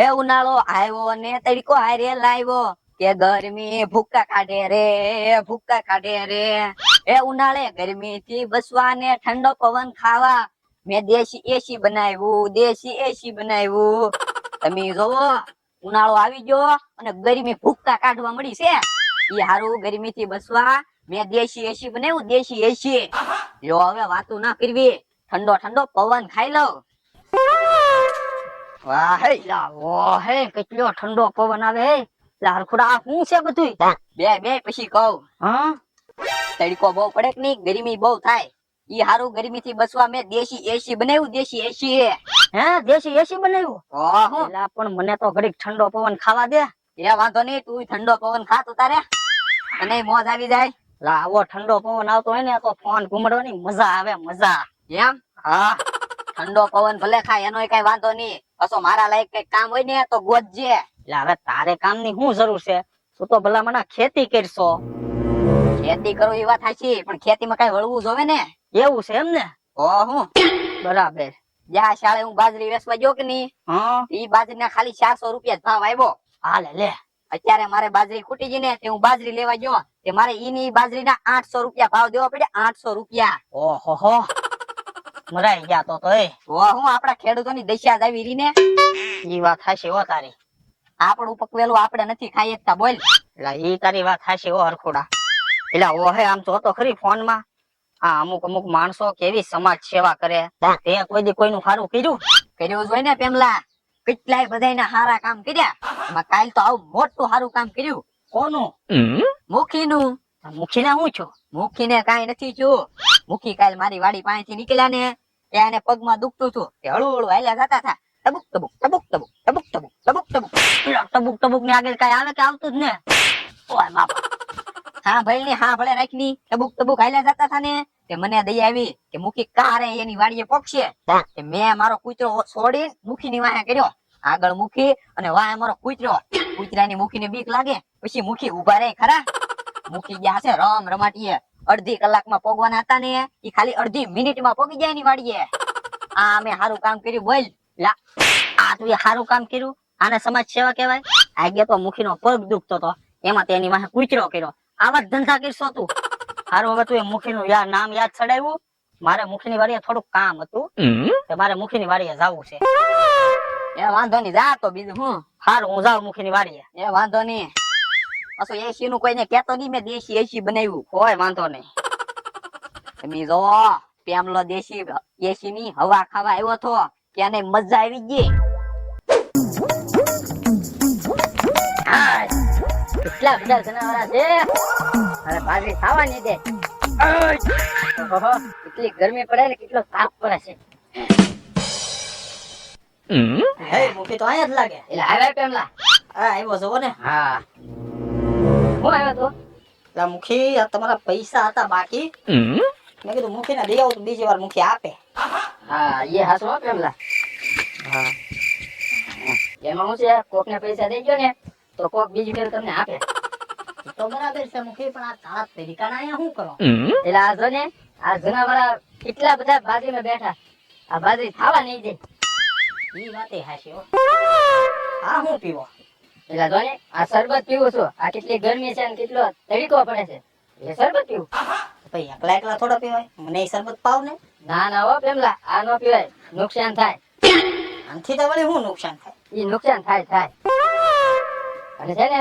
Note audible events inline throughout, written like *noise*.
હે ઉનાળો આવ્યો ને તડકો હારે લાવ્યો. કે ગરમી ભૂકા કાઢે રે ભૂકા કાઢે રે. એ ઉનાળે ગરમી થી બસવા ને ઠંડો પવન ખાવા. મેં દેશી એસી બનાવ્યું, દેશી એસી બનાવ્યું. તમે જોવો, ઉનાળો આવી ગયો અને ગરમી ભૂકા કાઢવા મળી છે. એ હારું ગરમી થી બસવા મેં દેશી એસી બનાવ્યું, દેશી એસી યો હવે વાતો ના કરવી ઠંડો ઠંડો પવન ખાઈ લઉં. વાહ હે. લા વાહ હે કેટલો ઠંડો પવન આવે હે. લા હરખુડા આ શું છે બધું બે બે પછી કહું. હા? તડકો બહુ પડે કે નહીં? ગરમી બહુ થાય. ઈ હારું ગરમી થી બસવા મેં દેશી એસી બનાવ્યું દેશી એસી હે દેશી એસી બનાવ્યું? ઓહો લા પણ મને તો ઘડીક ઠંડો પવન ખાવા દે. એ વાંધો નહીં તું ઠંડો પવન ખા તો તારે. અને મોજ આવી જાય. લા આવો ઠંડો પવન આવતો હોય ને તો ફોન ઘુમડવાની મજા આવે મજા. એમ? હા. ઠંડો પવન ભલે ખાય એનો કઈ વાંધો નહીં. પાછો મારા લાયક કઈ કામ હોય ને તો ગોતજે એટલે હવે તારે કામની શું જરૂર છે? તું તો ભલા મને ખેતી કરશો. ખેતી કરો એ વાત સાચી પણ ખેતીમાં કઈ વળવું જોવે ને? એવું છે એમ ને? ઓહો. બરાબર. જ્યાં શાળે હું બાજરી વેચવા ગયો કે નહીં? ઈ બાજરી ના ખાલી ચારસો રૂપિયા ભાવ આવ્યો હાલે લે. અત્યારે મારે બાજરી ખૂટી ગઈ ને તે હું બાજરી લેવા ગયો. તે મારે ઈની બાજરી ના આઠસો રૂપિયા ભાવ દેવા પડે આઠસો રૂપિયા. ઓહો હો મરાઈ ગયા તો તો એ હું આપડા ખેડૂતોની દશા જ આવી રહી ઈ વાત હાશી હો તારી. આપણું પકવેલું આપણે નથી ખાઈ શકતા બોલ. એટલે ઈ તારી વાત હાશી હો હરખુડા. એટલે ઓહે આમ તો તો ખરી ફોનમાં આ અમુક અમુક માણસો કેવી સમાજ સેવા કરે. તે કોઈ દી કોઈનું સારું કર્યું? કર્યું હોય ને પેમલા. કેટલાય બધાયના સારા કામ કર્યા. કાલ તો આવું મોટું સારું કામ કર્યું. કોનું? મુખીનું. મુખી ને હું છું? મુખી ને કઈ નથી છું મુખી કાલ મારી વાડી પાસેથી નીકળ્યા ને ત્યાં પગમાં દુખતું હતું. તે હળવું હળવું હાલ્યા જતા હતા. ટબુક ટબુક ટબુક ટબુક ટબુક ટબુક ટબુક ટબુક ટબુક ટબુકની આગળ કઈ આવે કે આવતું જ ને? ઓય બાપા. હા ભાઈ ને હા ભલે રાખની. ટબુક ટબુક હાલ્યા જતા હતા ને, તે મને દઈ આવી કે મુખી કારે એની વાડીએ પોકશે કે મેં મારો કૂતરો છોડી મુખી ની વાહે કર્યો. આગળ મુખી અને વાહે મારો કૂતરો. કૂતરાની મુખી ને બીક લાગે. પછી મુખી ઊભા રહે ખરા. મુખી ગયા છે રમ રમાટીએ. અડધી કલાકમાં પોગવાના હતા ને એ ખાલી અડધી મિનિટમાં પોગી જાય ની વાડીએ. આ મેં સારું કામ કર્યું બોલ. લા આ તું સારું કામ કર્યું? આને સમાજ સેવા કહેવાય? આગે તો મુખી નો પગ દુખતો તો. એમાં તેની વાહે કૂતરો કર્યો. આવા ધંધા કરશો તું. સારું હવે તું એ મુખી નું યાર નામ યાદ ચડાવ્યું મારે મુખી ની વાડીએ થોડુંક કામ હતું. તે મારે મુખી ની વાડીએ જવું છે. એ વાંધો નહીં જા તો બીજું હું હારું હું જાઉં મુખી ની વાડીએ. એ વાંધો નહીં. પાછું એસી નું કોઈને કેતો નહીં મેં દેશી એસી બનાવ્યું. કોઈ વાંધો નહીં. *laughs* તમે જો પેમલો દેશી એસી ની હવા ખાવા આવ્યો તો ત્યાં મજા આવી ગઈ. કેટલા બધા જનાવરા છે. અરે બાજરી ખાવાની દે. કેટલી ગરમી પડે ને કેટલો તાપ પડે છે. હે મુખી તો અહીંયા જ લાગે. એટલે આવ્યા પેમલા હા આવ્યો છો ને. હા. હું આવ્યો તો? લા મુખી આ તમારા પૈસા હતા બાકી. મેં કીધું મુખી ને દઈ આવું તો બીજી વાર મુખી આપે. હા એ હાસો હો પેમલા હા. એમાં હું છે? કોક ને પૈસા દેજો ને તો કોક બીજી ફેર તમને આપે. તો બરાબર છે મુખી પણ આ તારા તરીકા અહીંયા શું કરો? એટલે આ જો ને આ જનાવરા કેટલા બધા બાજરીમાં બેઠા. આ બાજરી ખાવા નહીં દે. ઈ વાતે હાશી હો. આ હું પીવો? એટલે જો ને આ શરબત પીવું છું. આ કેટલી ગરમી છે અને કેટલો તડકો પડે છે. એટલે શરબત પીવું. ભાઈ એકલા એકલા થોડા પીવાય. મને શરબત પાવ ને. ના ના હો પેમલા આ નો પીવાય. નુકસાન થાય. આનથી તો વળી હું નુકસાન થાય? ઈ નુકસાન થાય થાય. અને છે ને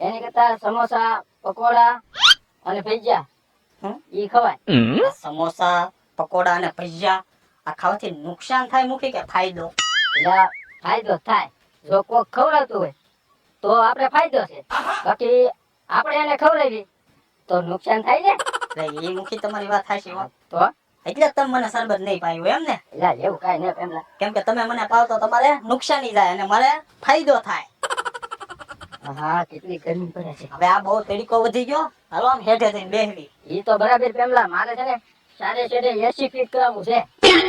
એની કરતા સમોસા પકોડા અને ભજીયા હમ? ઈ ખવાય. સમોસા પકોડા અને ભજીયા આ ખાવાથી નુકસાન થાય મુખી કે ફાયદો? એટલે ફાયદો થાય. જો કોક ખવડાવતું હોય તો આપણે ફાયદો છે. બાકી આપણે એને ખવડાવી તો નુકસાન થાય ને એ મુખી તમારી વાત થાય છે તો? એટલે તમે મને સરબત નહીં પાયું એમ ને? એટલે એવું કાંઈ નહીં એમ કેમ કે તમે મને પાવ તો તમારે નુકસાની જાય અને મારે ફાયદો થાય. હા કેટલી ગરમી પડે છે. હવે આ બહુ તડીકો વધી ગયો. હાલો આમ હેઠે થઈને બેહવી. ઈ તો બરાબર પેમલા મારે છે ને સારે છેડે એસી ફીટ કરાવવું છે.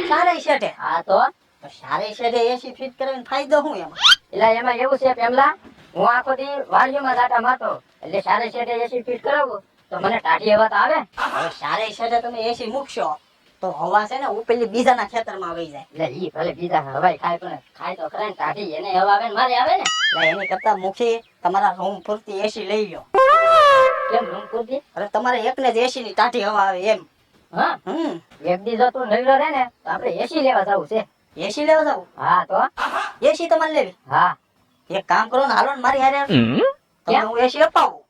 સારે શેઠે? હા તો? તો સારે શેઠે એસી ફીટ કરાવીને ફાયદો શું એમાં? એટલે એમાં એવું છે પેમલા હું આખો દી વાડીઓમાં દાટા મારતો એટલે સારે શેઠે એસી ફીટ કરાવું તો મને ટાઢી હવા તો આવે. હવે સારે શેઠે તમે એસી મૂકશો તો હવા છે ને ઉપેલી બીજાના ખેતરમાં આવી જાય. એટલે ઈ ભલે બીજા હવાઈ ખાય પણ ખાય તો ખરા ને ટાઢી એને હવા આવે ને મારે આવે ને. એટલે એની કરતા મુખી તમારા રૂમ પૂરતી એસી લઈ લો કેમ રૂમ પૂરતી? અરે તમારે એકને જ એસી ની ટાઢી હવા આવે એમ. હા? હમ. એક દી જો તું નવરો રહે ને તો આપણે એસી લેવા જવું છે. એસી લેવા જવું? હા તો? એસી તમારે લેવી? હા. એક કામ કરો ને હાલો ને મારી હારે તમને હું એસી અપાવું.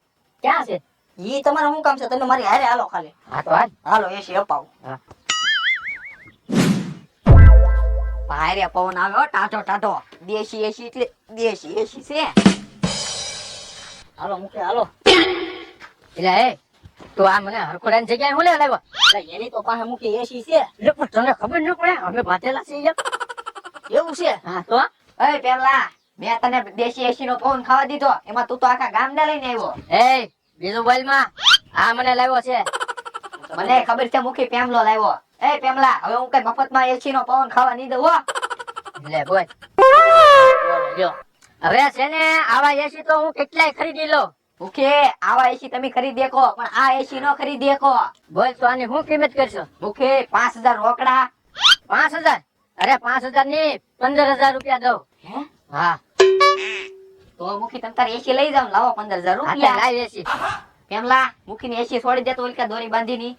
ક્યાં છે? ઈ તમારે શું કામ છે? તમે મારી હારે હાલો ખાલી. હા તો આજ હાલો એસી અપાવું. હા. ભારે પવન આવ્યો ટાઢો ટાઢો. દેશી એસી એટલે દેશી એસી છે. હાલો મૂકે હાલો. એટલે એ તો આ મને હરખોડાની જગ્યાએ હું લેવા લાવ્યો એટલે એની તો પાસે મૂકી એસી છે. એટલે પણ તને ખબર ન પડે અમે બાંધેલા છીએ એવું છે? હા તો? એ પેલા મેં તને દેશી એસી નો ફોન ખાવા દીધો એમાં તું તો આખા ગામડા લઈને આવ્યો. એ બીજું બોલમાં. આ મને લાવ્યો છે. મને ખબર છે મુખી પેમલો લાવ્યો. એ પેમલા હવે હું કઈ મફતમાં એસી નો પવન ખાવા નહીં દઉં લે બોલ. હવે છે ને આવા એસી તો હું કેટલાય ખરીદી લઉં. ઓકે આવા એસી તમે ખરીદી દેખો પણ આ એસી નો ખરીદી દેખો બોલ તો આની હું કિંમત કરશો? ઓકે પાંચ હજાર રોકડા. પાંચ હજાર? અરે પાંચ હજારની પંદર હજાર રૂપિયા દઉં. હા. તો મુખી તમ તારે એસી લઈ જાવ લાવો પંદર હજાર રૂપિયા. લાવ એસી. પેમલા મુખી ની એસી છોડી દેતો ઓલકા દોરી બાંધી ની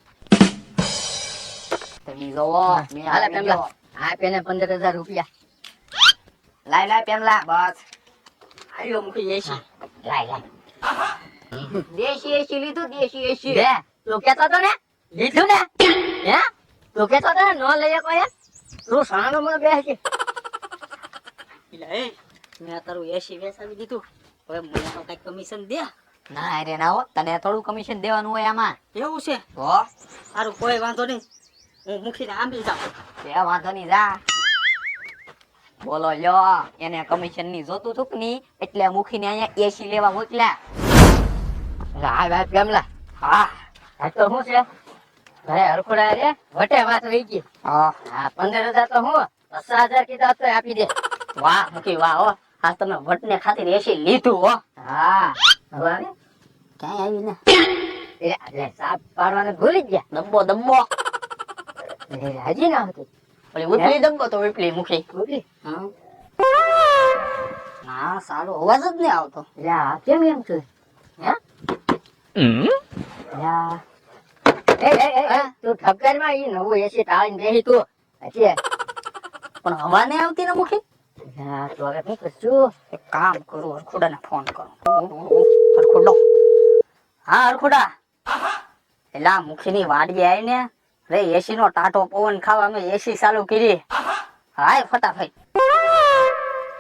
તમે જોવો મે હાલે પેમલા. આ પેને પંદર હજાર રૂપિયા. લાય લાય પેમલા બસ. આવ્યો મુખી એસી. લાય લાય. દેશી એસી લીધું દેશી એસી. બે. તો કેતો તો ને લીધું ને? હે? તો કેતો તો ને નો લઈએ કોઈ તું સાનો મને બે છે એટલે એ. મેં તારું એસી વેસાવી દીધું. હવે મને તો કઈ કમિશન દે. ના રે ના હો તને થોડું કમિશન દેવાનું હોય આમાં. એવું છે? હો. સારું કોઈ વાંધો નહીં. હું મૂકીને આંબી જાઉં. બે વાંધો નહીં જા. બોલો લ્યો. એને કમિશનની જોતું હતું ની એટલે મૂકીને અહીંયા એસી લેવા મોકલ્યા. હા ભાઈ કેમલા હા આ તો શું છે? ભાઈ હરખોડા રે વટે વાત રહી ગઈ. હા. હા પંદર હજાર તો હું દસ હજાર કીધા તો આપી દે. વાહ મૂકી વાહ હો. આ તમે વટને ખાતી એસી લીધું હો. હા હવે આવે? ક્યાંય આવી ને? સાપ પાડવાને ભૂલી જ ગયા. દબ્બો દબ્બો. હજી ના હતી. ઓલી ઉપલી દબ્બો તો ઉપલી મુખી ભૂલી હા. ના સારો અવાજ જ નહીં આવતો. આ કેમ એમ છે? હે? તું ઠક્કરમાં ઈ નવું એસી તાળીને બેસી તું. પણ હવા નહીં આવતી ને મુખી હા તો હવે શું કરશું? એક કામ કરું હરખુડા ફોન કરો. હરખુડો. હા હરખુડા. એલા મુખી વાડી આવી ને રે એસી નો ટાટો પવન ખાવા અમે એસી ચાલુ કરી. હાય ફટાફટ.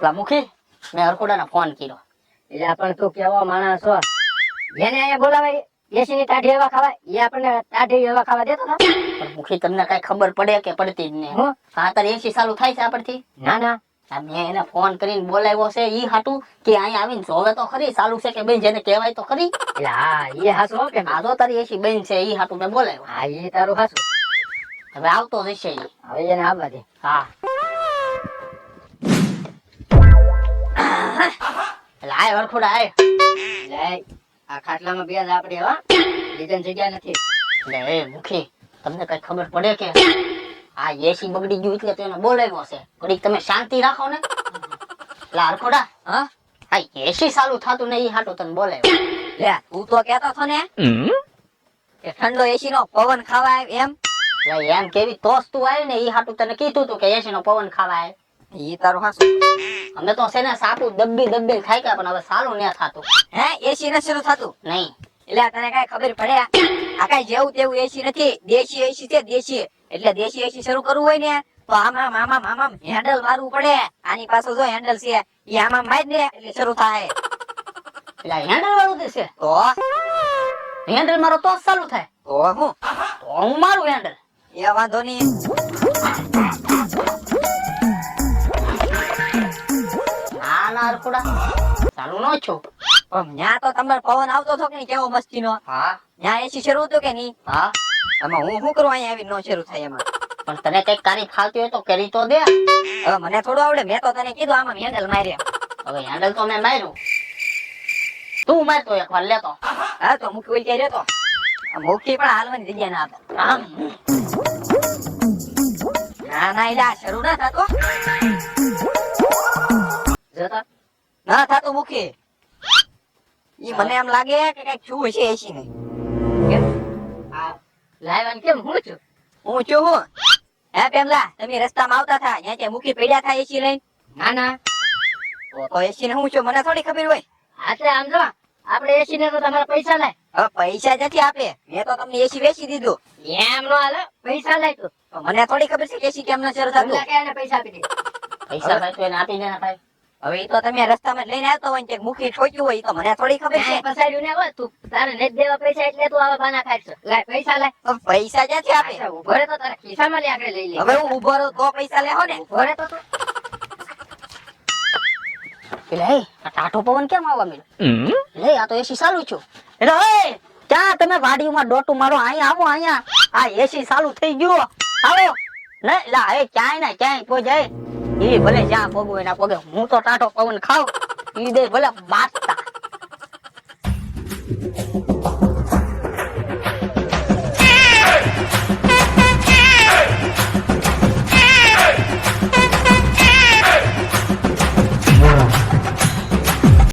લા મુખી મેં હરખુડા ને ફોન કર્યો. એટલે પણ તું કેવો માણસ છો જેને અહીંયા બોલાવે એસી ની ટાઢી એવા ખાવા. એ આપણને ટાઢી હવા ખાવા દેતો પણ મુખી તમને કઈ ખબર પડે કે પડતી જ નહીં. હું? તારે એસી ચાલુ થાય છે આપણથી ના ના. મેં એને ફોન કરીને બોલાવ્યો છે ઈ હાટું કે અહીંયા આવીને જોવે તો ખરી ચાલુ છે કે બેન જેને કહેવાય તો ખરી. એટલે હા એ હાસુ કે આ તો તારી એસી બેન છે ઈ હાટું મેં બોલાવ્યો. હા એ તારું હાસુ હવે આવતો જશે હવે એને આવવા દે. હા. આય વરખોડા આય. લે આ ખાટલામાં બે જ આપણે હો. બીજા જગ્યા નથી. એટલે એ મુખી તમને કઈ ખબર પડે કે? આ એસી બગડી ગયું એટલે તેને બોલાવ્યો છે. ઘડીક તમે શાંતિ રાખો ને એટલે હરખોડા હા આ એસી ચાલુ થતું નહીં હાટો તને બોલાવ્યો. લે તું તો કહેતો છો ને કે ઠંડો એસી નો પવન ખાવાય એમ. એમ કેવી તોસ તું આવી ને એ હાટું તને કીધું તું કે એસી નો પવન ખાવા ઈ એ તારું હાસું. અમે તો છે ને સાપુ દબ્બી દબ્બી થાય કે પણ હવે સારું ન થાતું. હે એસી ન શરૂ થાતું? નહીં. એટલે તને કઈ ખબર પડે આ? કઈ જેવું તેવું એસી નથી. દેશી એસી છે દેશી. એટલે દેશી એસી શરૂ કરવું હોય ને તો આમાં આમાં આમાં હેન્ડલ મારવું પડે. આની પાસે જો હેન્ડલ છે એ આમાં માર ને એટલે શરૂ થાય. એટલે હેન્ડલ વાળું દેશે તો હેન્ડલ મારો તો ચાલુ થાય. તો હું? તો હું મારું હેન્ડલ એ વાંધો નહીં. ના ના અરખુડા ચાલુ નો છું? પણ ન્યા તો તમારે પવન આવતો હતો કે કેવો મસ્તી નો હા એસી શરૂ હતું કે નહીં? હા. એમાં હું શું કરું? અહીંયા આવી નો શરૂ થાય એમાં. પણ તને કંઈક તારી ફાલતી હોય તો કરી તો દે. હવે મને થોડું આવડે. મેં તો તને કીધું આમાં હેન્ડલ માર્યા. હવે હેન્ડલ તો મેં માર્યું. તું મારતો એક વાર લેતો હા તો મુખી ઓલી ક્યાં રહેતો. મુખી પણ હાલવાની જગ્યા ના હતા આમ. ના ના એટલે શરૂ ના થતો જોતો. ના થતું મૂકી. ઈ મને એમ લાગે કે કંઈક શું હશે એસી નહીં. આ લાવવાનું કેમ હું છું? હું છું હું? હે પેમલા તમે રસ્તામાં આવતા હતા ત્યાં ત્યાં મૂકી પડ્યા હતા એસી લઈને? ના ના. તો એસી ને હું છું? મને થોડી ખબર હોય. આટલે આમ જો આપણે એસી ને તો તમારા પૈસા લાય. હવે પૈસા નથી આપે. મેં તો તમને એસી વેચી દીધું. એમ નો હાલે પૈસા લાય તો. મને થોડી ખબર છે કે એસી કેમ ન શરૂ થતું. પૈસા આપી દે? પૈસા ભાઈ તો એને આપી દે ભાઈ હવે તો તમે રસ્તામાં લઈને આવતો હોય ને મૂકી ઠોક્યું હોય તો મને થોડી ખબર છે. પસાડ્યું ને હોય તું. તારે નથી દેવા પૈસા એટલે તું આવા બાના ખાય લાય પૈસા લાય. પૈસા જ્યાંથી આપે? ઊભો રે તો તારા ખિસ્સામાં લે આગળ લઈ લે હવે હું ઊભો રહું તો પૈસા લેહો ને. ઊભો રે તો તું. એ આ ટાટો પવન કેમ આવવા મળ્યો લે આ તો એસી ચાલુ છું એટલે ઓય, ક્યાં તમે વાડીમાં ડોટું મારો? અહીંયા આવો અહીંયા. આ એસી ચાલુ થઈ ગયું. આવો. ના લા એ ક્યાંય ના ક્યાંય કોઈ જાય. એ ભલે જ્યાં ભોગવે ના પગે હું તો ટાટો પવન ખાવ ઈ દે ભલે બાજતા